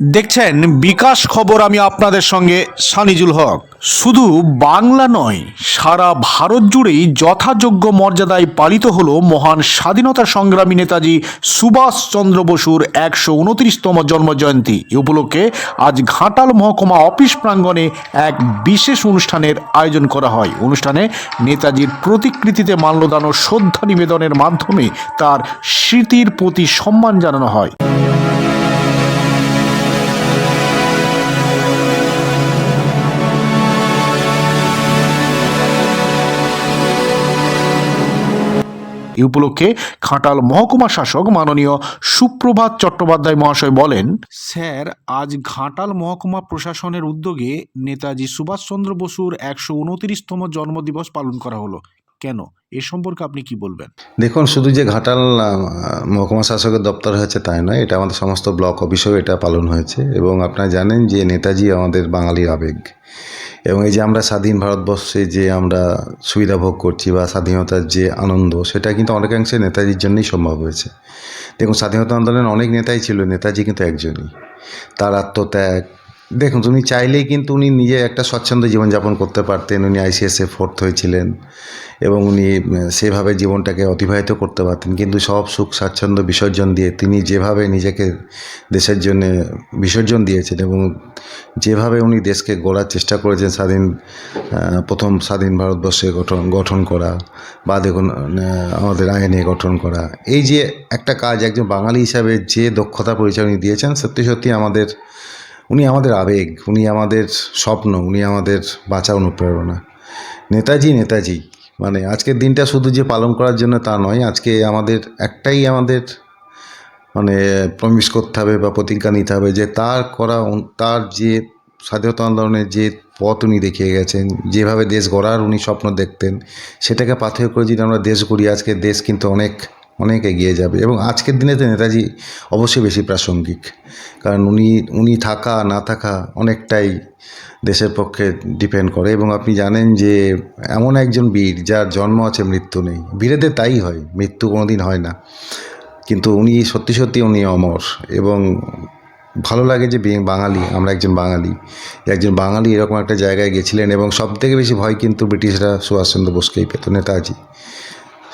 দেখছেন, বিকাশ খবর আমি আপনাদের সঙ্গে সানিজুল হক। শুধু বাংলা নয়, সারা ভারত জুড়েই যথাযোগ্য মর্যাদায় পালিত হলো মহান স্বাধীনতা সংগ্রামী নেতাজি সুভাষচন্দ্র বসুর একশো উনত্রিশতম জন্মজয়ন্তী। এ উপলক্ষে আজ ঘাটাল মহকুমা অফিস প্রাঙ্গণে এক বিশেষ অনুষ্ঠানের আয়োজন করা হয়। অনুষ্ঠানে নেতাজির প্রতিকৃতিতে মাল্যদান ও শ্রদ্ধা নিবেদনের মাধ্যমে তার স্মৃতির প্রতি সম্মান জানানো হয়। এ উপলক্ষে খাটাল মহকুমা শাসক মাননীয় সুপ্রভাত চট্টোপাধ্যায় মহাশয় বলেন স্যার আজ ঘাটাল মহকুমা প্রশাসনের উদ্যোগে নেতাজি সুভাষচন্দ্র বসুর একশো উনত্রিশতম জন্মদিবস পালন করা হলো। কেন? এ সম্পর্কে আপনি কি বলবেন? দেখুন শুধু যে ঘাটাল মহকুমা শাসকের দপ্তর হয়েছে তাই নয় এটা আমাদের সমস্ত ব্লক অফিসেও এটা পালন হয়েছে এবং আপনারা জানেন যে নেতাজি আমাদের বাঙালির আবেগ। এবং এই যে আমরা স্বাধীন ভারতবর্ষে যে আমরা সুবিধা ভোগ করছি বা স্বাধীনতার যে আনন্দ, সেটা কিন্তু অনেকাংশে নেতাজির জন্যই সম্ভব হয়েছে। দেখুন, স্বাধীনতা আন্দোলনের অনেক নেতাই ছিল, নেতাজি কিন্তু একজনই। তার আত্মত্যাগ দেখুন উনি চাইলেই কিন্তু উনি নিজে একটা স্বচ্ছন্দ জীবনযাপন করতে পারতেন। উনি আইসিএসএ ফোর্থ হয়েছিলেন এবং উনি সেভাবে জীবনটাকে অতিবাহিত করতে পারতেন। কিন্তু সব সুখ, স্বাচ্ছন্দ্য, বিসর্জন দিয়ে তিনি যেভাবে নিজেকে দেশের জন্য বিসর্জন দিয়েছেন এবং যেভাবে উনি দেশকে গড়ার চেষ্টা করেছেন স্বাধীন প্রথম স্বাধীন ভারতবর্ষে গঠন গঠন করা বা দেখুন আমাদের আইনে গঠন করা। এই যে একটা কাজ, একজন বাঙালি হিসাবে যে দক্ষতা পরিচয় উনি দিয়েছেন, সত্যি সত্যি আমাদের উনি আমাদের আবেগ, উনি আমাদের স্বপ্ন, উনি আমাদের বাঁচা অনুপ্রেরণা। নেতাজি নেতাজি মানে আজকের দিনটা শুধু যে পালন করার জন্য তা নয়, আজকে আমাদের একটাই আমাদের মানে প্রমিস করতে হবে বা প্রতিজ্ঞা নিতে হবে যে তার করা, তার যে স্বাধীনতা আন্দোলনের যে পথ উনি দেখিয়ে গেছেন, যেভাবে দেশ গড়ার উনি স্বপ্ন দেখতেন, সেটাকে পাথেয় করে যদি আমরা দেশ গড়ি, আজকে দেশ কিন্তু অনেক অনেক এগিয়ে যাবে। এবং আজকের দিনে তো নেতাজি অবশ্যই বেশি প্রাসঙ্গিক। কারণ উনি উনি থাকা, না থাকা অনেকটাই দেশের পক্ষে ডিপেন্ড করে। এবং আপনি জানেন যে এমন একজন বীর যার জন্ম আছে মৃত্যু নেই। বীরেদের তাই হয়, মৃত্যু কোনোদিন হয় না। কিন্তু উনি সত্যি সত্যি উনি অমর। এবং ভালো লাগে যে বাঙালি, আমরা একজন বাঙালি। একজন বাঙালি এরকম একটা জায়গায় গেছিলেন এবং সব থেকে বেশি ভয় কিন্তু ব্রিটিশরা সুভাষচন্দ্র বোসকেই পেত, নেতাজি।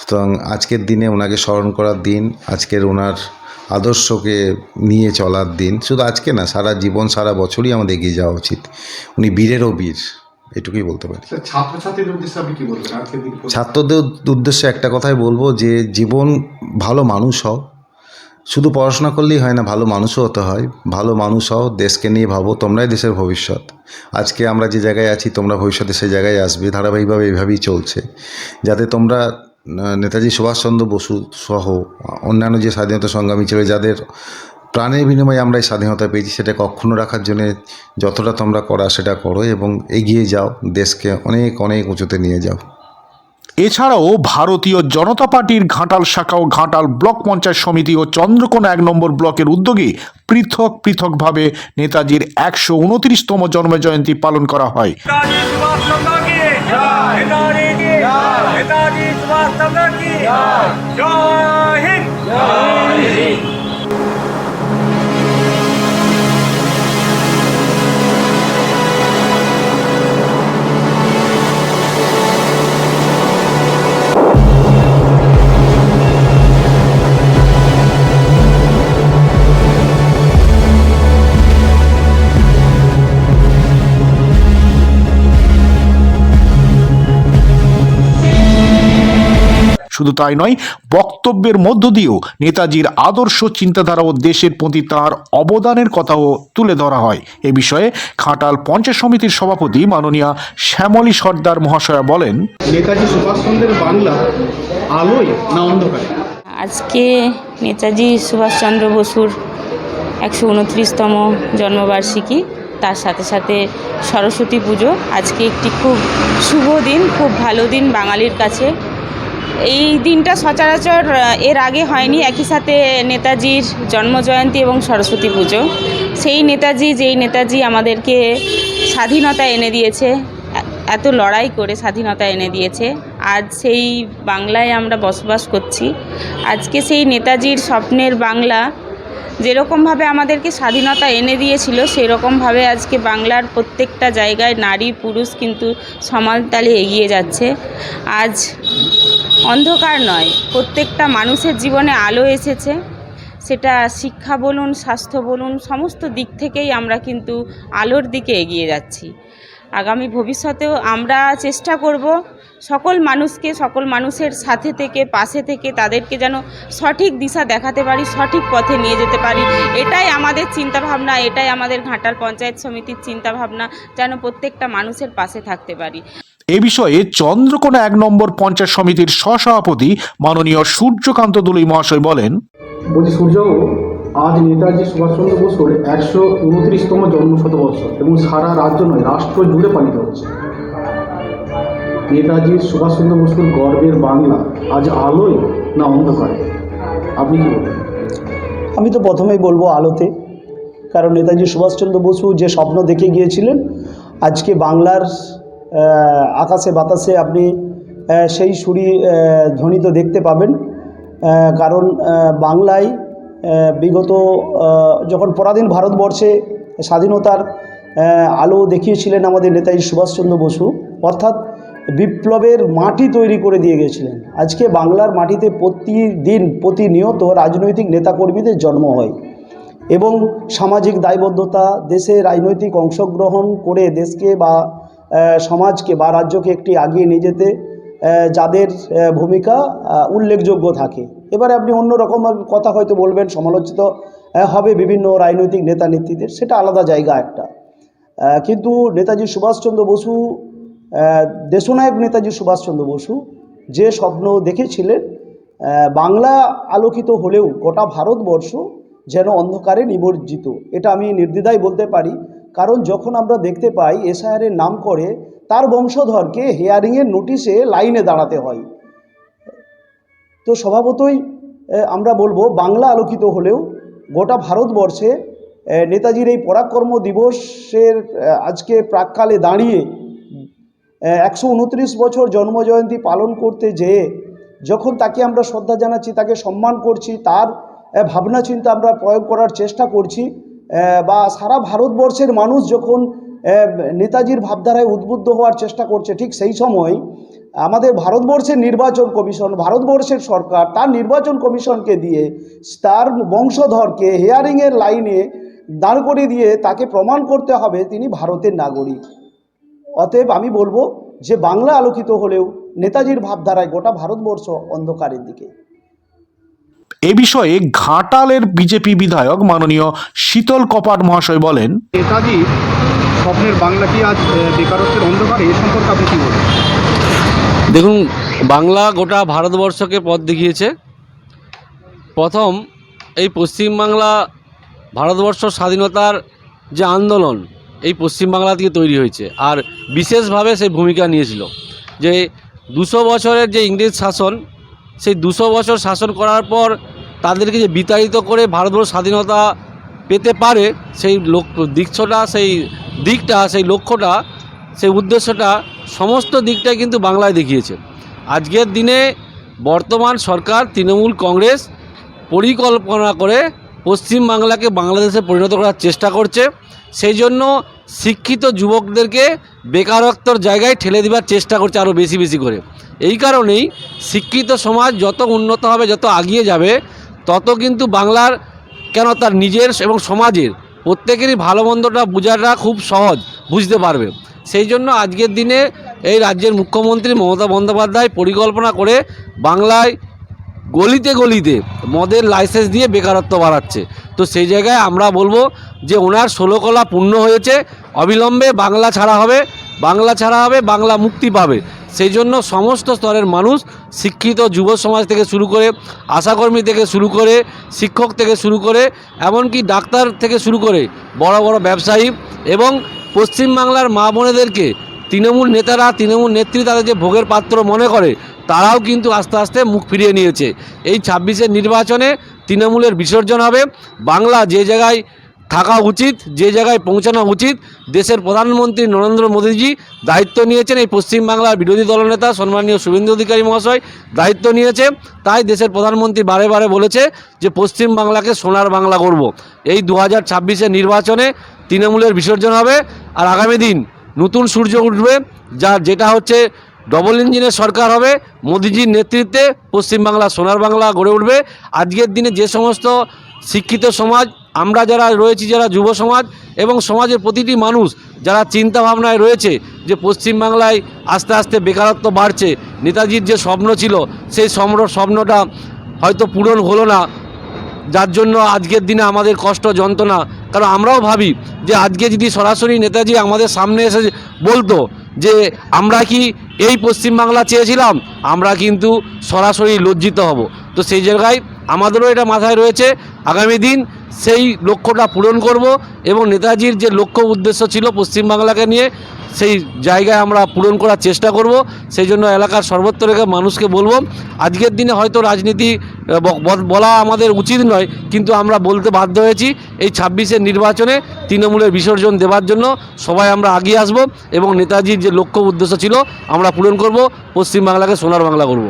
সুতরাং আজকের দিনে ওনাকে স্মরণ করার দিন আজকের ওনার আদর্শকে নিয়ে চলার দিন শুধু আজকে না সারা জীবন সারা বছরই আমাদের এগিয়ে যাওয়া উচিত। উনি বীরেরও বীর এটুকুই বলতে পারি। দিন ছাত্রদের উদ্দেশ্যে একটা কথাই বলব যে জীবন ভালো মানুষ হও। শুধু পড়াশোনা করলেই হয় না ভালো মানুষও হতে হয়। ভালো মানুষ হও দেশকে নিয়ে ভাবো তোমরাই দেশের ভবিষ্যৎ। আজকে আমরা যে জায়গায় আছি তোমরা ভবিষ্যতে সেই জায়গায় আসবে। ধারাবাহিকভাবে এইভাবেই চলছে। যাতে তোমরা নেতাজি সুভাষচন্দ্র বসু সহ অন্যান্য যে স্বাধীনতা সংগ্রামী ছিল যাদের প্রাণের বিনিময়ে আমরা এই স্বাধীনতা পেয়েছি সেটা কখনো রাখার জন্য যতটা তোমরা করা সেটা করো এবং এগিয়ে যাও দেশকে অনেক অনেক উঁচুতে নিয়ে যাও। এছাড়াও ভারতীয় জনতা পার্টির ঘাটাল শাখা ও ঘাটাল ব্লক পঞ্চায়েত সমিতি ও চন্দ্রকোনা এক নম্বর ব্লকের উদ্যোগে পৃথক পৃথকভাবে নেতাজির একশো উনত্রিশতম জন্মজয়ন্তী পালন করা হয়। শুধু তাই নয় বক্তব্যের মধ্য দিয়েও নেতাজির আদর্শ চিন্তাধারা ও দেশের প্রতি তাঁর অবদানের কথাও তুলে ধরা হয়। এ বিষয়ে খাটাল পঞ্চায়েত সমিতির সভাপতি মাননীয়া শ্যামলী সর্দার মহাশয়া বলেন নেতাজি সুভাষচন্দ্রের বাংলা আলোয় না অন্ধকারে? আজকে নেতাজি সুভাষচন্দ্র বসুর একশো উনত্রিশতম জন্মবার্ষিকী। তার সাথে সাথে সরস্বতী পুজো। আজকে একটি খুব শুভ দিন খুব ভালো দিন বাঙালির কাছে। এই দিনটা সচরাচর এর আগে হয়নি। একই সাথে নেতাজির জন্মজয়ন্তী এবং সরস্বতী পুজো। সেই নেতাজি, যেই নেতাজি আমাদেরকে স্বাধীনতা এনে দিয়েছে, এত লড়াই করে স্বাধীনতা এনে দিয়েছে, আজ সেই বাংলায় আমরা বসবাস করছি। আজকে সেই নেতাজির স্বপ্নের বাংলা যেরকমভাবে আমাদেরকে স্বাধীনতা এনে দিয়েছিল, সেরকমভাবে আজকে বাংলার প্রত্যেকটা জায়গায় নারী, পুরুষ কিন্তু সমানতালে এগিয়ে যাচ্ছে। আজ অন্ধকার নয়, প্রত্যেকটা মানুষের জীবনে আলো এসেছে। সেটা শিক্ষা বলুন, স্বাস্থ্য বলুন, সমস্ত দিক থেকেই আমরা কিন্তু আলোর দিকে এগিয়ে যাচ্ছি। আগামী ভবিষ্যতেও আমরা চেষ্টা করব সকল মানুষকে সকল মানুষের সাথে থেকে পাশে থেকে তাদেরকে যেন সঠিক দিশা দেখাতে পারি সঠিক পথে নিয়ে যেতে পারি। এটাই আমাদের চিন্তাভাবনা এটাই আমাদের ঘাটাল পঞ্চায়েত সমিতির চিন্তাভাবনা যেন প্রত্যেকটা মানুষের পাশে থাকতে পারি। এ বিষয়ে চন্দ্রকোনা এক নম্বর পঞ্চায়েত সমিতির সহসভাপতি মাননীয় সূর্যকান্ত দুলুই মহাশয় বলেন বলছি সূর্যবাবু আজ নেতাজি সুভাষচন্দ্র বসুর একশো উনত্রিশতম জন্ম শতবর্ষ এবং সারা রাজ্য নয় রাষ্ট্র জুড়ে পালিত হচ্ছে। নেতাজি সুভাষচন্দ্র বসুর গর্বের বাংলা আজ আলোয় না অন্ধকারে। আপনি কি বলবেন? আমি তো প্রথমেই বলব আলোতে, কারণ নেতাজি সুভাষচন্দ্র বসু যে স্বপ্ন দেখে গিয়েছিলেন, আজকে বাংলার আকাশে বাতাসে আপনি সেই সুরি ধ্বনিত দেখতে পাবেন কারণ বাংলায় বিগত যখন পরাধীন ভারতবর্ষে স্বাধীনতার আলো দেখিয়েছিলেন আমাদের নেতাজি সুভাষচন্দ্র বসু, অর্থাৎ বিপ্লবের মাটি তৈরি করে দিয়ে গেছিলেন। আজকে বাংলার মাটিতে প্রতিদিন প্রতিনিয়ত রাজনৈতিক নেতাকর্মীদের জন্ম হয় এবং সামাজিক দায়বদ্ধতা, দেশে রাজনৈতিক অংশগ্রহণ করে দেশকে বা সমাজকে বা রাজ্যকে একটি আগিয়ে নিয়ে যেতে যাদের ভূমিকা উল্লেখযোগ্য থাকে। এবারে আপনি অন্য রকম কথা হয়তো বলবেন, সমালোচিত হবে বিভিন্ন রাজনৈতিক নেতা নেত্রীদের সেটা আলাদা জায়গা একটা। কিন্তু নেতাজি সুভাষচন্দ্র বসু দেশনায়ক নেতাজি সুভাষচন্দ্র বসু যে স্বপ্ন দেখেছিলেন বাংলা আলোকিত হলেও গোটা ভারতবর্ষ যেন অন্ধকারে নিমজ্জিত। এটা আমি নির্দ্বিধায় বলতে পারি, কারণ যখন আমরা দেখতে পাই এসআইআরের নাম করে, তার বংশধরকে হেয়ারিংয়ের নোটিশে লাইনে দাঁড়াতে হয়। তো স্বভাবতই আমরা বলব বাংলা আলোকিত হলেও গোটা ভারতবর্ষে নেতাজির এই পরাক্রম দিবসের আজকে প্রাককালে দাঁড়িয়ে একশো উনত্রিশ বছর জন্মজয়ন্তী পালন করতে যেয়ে যখন তাকে আমরা শ্রদ্ধা জানাচ্ছি, তাকে সম্মান করছি, তার ভাবনা চিন্তা আমরা প্রয়োগ করার চেষ্টা করছি বা সারা ভারতবর্ষের মানুষ যখন নেতাজির ভাবধারায় উদ্বুদ্ধ হওয়ার চেষ্টা করছে, ঠিক সেই সময় আমাদের ভারতবর্ষের নির্বাচন কমিশন, ভারতবর্ষের সরকার তার নির্বাচন কমিশনকে দিয়ে তার বংশধরকে হেয়ারিংয়ের লাইনে দাঁড় করিয়ে দিয়ে তাকে প্রমাণ করতে হবে, তিনি ভারতের নাগরিক। অতএব আমি বলব যে বাংলা আলোকিত হলেও নেতাজির ভাবধারায় গোটা ভারতবর্ষ অন্ধকারের দিকে। এ বিষয়ে ঘাটালের বিজেপি বিধায়ক মাননীয় শীতল কপাট মহাশয় বলেন নেতাজি স্বপ্নের বাংলা কি আজ বেকারত্বের অন্ধকারে? এ সম্পর্কে আপনি কি বলবেন? দেখুন বাংলা গোটা ভারতবর্ষকে পথ দেখিয়েছে। প্রথম এই পশ্চিমবাংলা ভারতবর্ষ স্বাধীনতার যে আন্দোলন এই পশ্চিমবাংলা থেকে তৈরি হয়েছে। আর বিশেষভাবে সেই ভূমিকা নিয়েছিল। যে দুশো বছরের যে ইংরেজ শাসন, সেই দুশো বছর শাসন করার পর তাদেরকে যে বিতাড়িত করে ভারতবর্ষ স্বাধীনতা পেতে পারে, সেই লক্ষ্য দৃশ্যটা সেই দিকটা, সেই লক্ষ্যটা, সেই উদ্দেশ্যটা, সমস্ত দিকটাই কিন্তু বাংলায় দেখিয়েছে। আজকের দিনে বর্তমান সরকার, তৃণমূল কংগ্রেস পরিকল্পনা করে পশ্চিম বাংলাকে বাংলাদেশে পরিণত করার চেষ্টা করছে। সেই জন্য শিক্ষিত যুবকদেরকে বেকারত্বর জায়গায় ঠেলে দেবার চেষ্টা করছে আরও বেশি বেশি করে। এই কারণেই শিক্ষিত সমাজ যত উন্নত হবে, যত আগিয়ে যাবে, তত কিন্তু বাংলার কেন তার নিজের এবং সমাজের প্রত্যেকেরই ভালো মন্দটা বোঝাটা খুব সহজ, বুঝতে পারবে। সেই জন্য আজকের দিনে এই রাজ্যের মুখ্যমন্ত্রী মমতা বন্দ্যোপাধ্যায় পরিকল্পনা করে বাংলায় গলিতে গলিতে মদের লাইসেন্স দিয়ে বেকারত্ব বাড়াচ্ছে। তো সেই জায়গায় আমরা বলব যে ওনার ষোলকলা পূর্ণ হয়েছে, অবিলম্বে বাংলা ছাড়া হবে, বাংলা ছাড়া হবে, বাংলা মুক্তি পাবে। সেই জন্য সমস্ত স্তরের মানুষ, শিক্ষিত যুব সমাজ থেকে শুরু করে, আশাকর্মী থেকে শুরু করে, শিক্ষক থেকে শুরু করে, এমনকি ডাক্তার থেকে শুরু করে, বড় বড় ব্যবসায়ী এবং পশ্চিমবাংলার মা বোনেদেরকে, তৃণমূল নেতারা, তৃণমূল নেত্রী তাদের যে ভোগের পাত্র মনে করে তারাও কিন্তু আস্তে আস্তে মুখ ফিরিয়ে নিয়েছে। এই ছাব্বিশের নির্বাচনে তৃণমূলের বিসর্জন হবে। বাংলা যে জায়গায় থাকা উচিত, যে জায়গায় পৌঁছানো উচিত, দেশের প্রধানমন্ত্রী নরেন্দ্র মোদীজি দায়িত্ব নিয়েছেন। এই পশ্চিমবাংলার বিরোধী দলনেতা সম্মানীয় শুভেন্দু অধিকারী মহাশয় দায়িত্ব নিয়েছে। তাই দেশের প্রধানমন্ত্রী বারে বারে বলেছে যে, পশ্চিমবাংলাকে সোনার বাংলা করব। এই দু হাজার ছাব্বিশের নির্বাচনে তৃণমূলের বিসর্জন হবে। আর আগামী দিন নতুন সূর্য উঠবে যা যেটা হচ্ছে ডবল ইঞ্জিনের সরকার হবে, মোদিজির নেতৃত্বে পশ্চিমবাংলা সোনার বাংলা গড়ে উঠবে। আজকের দিনে যে সমস্ত শিক্ষিত সমাজ, আমরা যারা রয়েছি, যারা যুব সমাজ এবং সমাজের প্রতিটি মানুষ যারা চিন্তা ভাবনায় রয়েছে যে পশ্চিমবাংলায় আস্তে আস্তে বেকারত্ব বাড়ছে, নেতাজির যে স্বপ্ন ছিল, সেই স্বপ্ন, স্বপ্নটা হয়তো পূরণ হলো না। যার জন্য আজকের দিনে আমাদের কষ্ট, যন্ত্রণা। কারণ আমরাও ভাবি যে আজকে যদি সরাসরি নেতাজি আমাদের সামনে এসে বলতো যে আমরা কি এই পশ্চিমবাংলা চেয়েছিলাম, আমরা কিন্তু সরাসরি লজ্জিত হব। তো সেই জায়গায় আমাদেরও এটা মাথায় রয়েছে। আগামী দিন সেই লক্ষ্যটা পূরণ করব এবং নেতাজির যে লক্ষ্য উদ্দেশ্য ছিল পশ্চিমবাংলাকে নিয়ে, সেই জায়গায় আমরা পূরণ করার চেষ্টা করব। সেই জন্য এলাকার সর্বত্র মানুষকে বলব, আজকের দিনে হয়তো রাজনীতি বলা আমাদের উচিত নয়, কিন্তু আমরা বলতে বাধ্য হয়েছি এই ছাব্বিশের নির্বাচনে তৃণমূলের বিসর্জন দেওয়ার জন্য সবাই আমরা আগিয়ে আসব এবং নেতাজির যে লক্ষ্য উদ্দেশ্য ছিল, আমরা পূরণ করব, পশ্চিমবাংলাকে সোনার বাংলা করব।